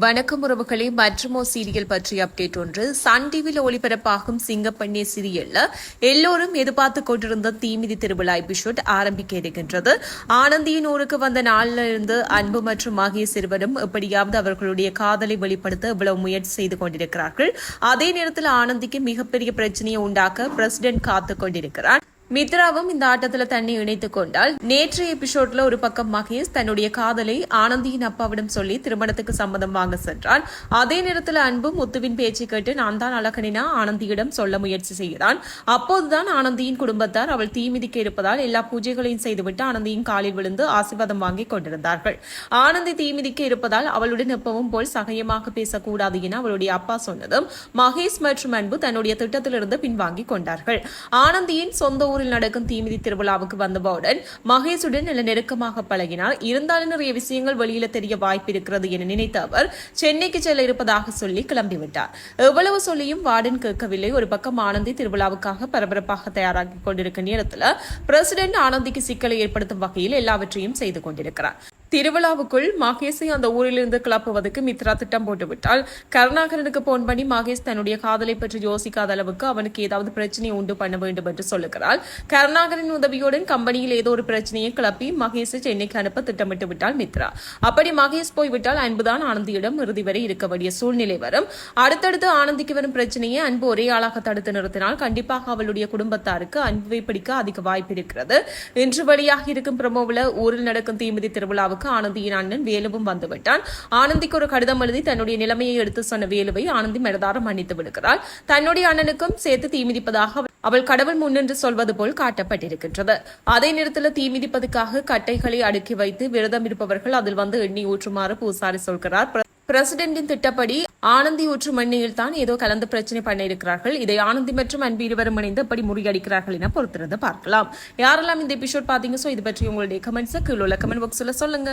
வணக்கம் உறவுகளே மற்றுமோ சீரியல் பற்றிய அப்டேட் ஒன்று. சன் டிவியில் ஒளிபரப்பாகும் சிங்கப்பண்ணிய சீரியல்ல எல்லோரும் எதிர்பார்த்து கொண்டிருந்த தீமிதி திருவிழா எபிசோட் ஆரம்பிக்க இருக்கின்றது. ஆனந்தியின் ஊருக்கு வந்த நாளில் இருந்து அன்பு மற்றும் ஆகிய சிறுவரும் எப்படியாவது அவர்களுடைய காதலை வெளிப்படுத்த இவ்வளவு முயற்சி செய்து கொண்டிருக்கிறார்கள். அதே நேரத்தில் ஆனந்திக்கு மிகப்பெரிய பிரச்சனையை உண்டாக்க பிரசிடென்ட் காத்து கொண்டிருக்கிறார். மித்ராவும் இந்த ஆட்டத்துல தன்னை இணைத்துக் கொண்டால் நேற்றைய எபிசோட்ல ஒரு பக்கம் மகேஷ் தன்னுடைய காதலை ஆனந்தியின் அப்பாவிடம் சொல்லி திருமணத்துக்கு சம்மதம் வாங்க சென்றான். அதே நேரத்தில் அன்பு முத்துவின் பேச்சை கேட்டு நான் தான் அழகனினா ஆனந்தியிடம் சொல்ல முயற்சி செய்கிறான். அப்போதுதான் ஆனந்தியின் குடும்பத்தார் அவள் தீமிதிக்க இருப்பதால் எல்லா பூஜைகளையும் செய்துவிட்டு ஆனந்தியின் காலில் விழுந்து ஆசீர்வாதம் வாங்கி கொண்டிருந்தார்கள். ஆனந்தி தீமிதிக்க இருப்பதால் அவளுடன் எப்பவும் போல் சகயமாக பேசக்கூடாது என அவளுடைய அப்பா சொன்னதும் மகேஷ் மற்றும் அன்பு தன்னுடைய திட்டத்திலிருந்து பின்வாங்கி கொண்டார்கள். ஆனந்தியின் சொந்த ஊர் ஊரில் நடக்கும் தீமிதி திருவிழாவுக்கு வந்தவுடன் மகேஷுடன் நல்ல நெருக்கமாக பழகினார். இருந்தாலும் நிறைய விஷயங்கள் வெளியில தெரிய வாய்ப்பு இருக்கிறது என நினைத்த அவர் சென்னைக்கு செல்ல இருப்பதாக சொல்லி கிளம்பிவிட்டார் எவ்வளவு சொல்லியும் வார்டன் கேட்கவில்லை. ஒரு பக்கம் ஆனந்தி திருவிழாவுக்காக பரபரப்பாக தயாராகி கொண்டிருக்கும் நேரத்தில் பிரசிடென்ட் ஆனந்திக்கு சிக்கலை ஏற்படுத்தும் வகையில் எல்லாவற்றையும் செய்து கொண்டிருக்கிறார். திருவிழாவுக்குள் மகேஷை அந்த ஊரிலிருந்து கிளப்புவதற்கு மித்ரா திட்டம் போட்டுவிட்டால் கருணாகரனுக்கு போன் பண்ணி மகேஷ் தன்னுடைய காதலை பற்றி யோசிக்காத அளவுக்கு அவனுக்கு ஏதாவது பிரச்சனையை உண்டு பண்ண வேண்டும் என்று சொல்லுகிறாள். கருணாகரின் உதவியுடன் கம்பெனியில் ஏதோ ஒரு பிரச்சனையை கிளப்பி மகேஷை சென்னைக்கு அனுப்ப திட்டமிட்டு விட்டாள் மித்ரா. அப்படி மகேஷ் போய்விட்டால் அன்புதான் ஆனந்தியிடம் இறுதி வரை இருக்க வேண்டிய சூழ்நிலை வரும். அடுத்தடுத்து ஆனந்திக்கு வரும் பிரச்சனையை அன்பு ஒரே ஆளாக தடுத்து நிறுத்தினால் கண்டிப்பாக அவளுடைய குடும்பத்தாருக்கு அன்பை பிடிக்க அதிக வாய்ப்பு இருக்கிறது. இன்று வழியாக இருக்கும் பிரமோவில் ஊரில் நடக்கும் தீமிதி திருவிழாவுக்கு ஆனந்தியின் அண்ணன் வேலுவும் வந்துவிட்டான். ஆனந்திக்கு ஒரு கடிதம் எழுதி தன்னுடைய நிலைமையை எடுத்து சொன்ன வேலுவை ஆனந்தி மனதார மன்னித்து விடுகிறாள். தன்னுடைய அண்ணனுக்கும் சேர்த்து தீமிதிப்பதாக அவள் கடவுள் முன்னின்று சொல்வது போல் காட்டப்பட்டிருக்கின்றது. அதே நேரத்தில் தீமிதிப்பதற்காக கட்டைகளை அடுக்கி வைத்து விரதம் இருப்பவர்கள் அதில் வந்து எண்ணி ஊற்றுமாறு பூசாரி சொல்கிறார். பிரசிடென்டின் திட்டப்படி ஆனந்தி ஊற்று மண்ணியில் தான் ஏதோ கலந்து பிரச்சனை பண்ண இருக்கிறார்கள் இதை ஆனந்தி மற்றும் அன்பு இருவரும் இணைந்து எப்படி முறியடிக்கிறார்கள் என பொறுத்திருந்து பார்க்கலாம். யாரெல்லாம் இந்த எபிசோட் பாத்தீங்க? சோ இது பற்றி உங்களுடைய கமெண்ட்ஸ் கீழே உள்ள கமெண்ட் பாக்ஸ்ல சொல்லுங்க.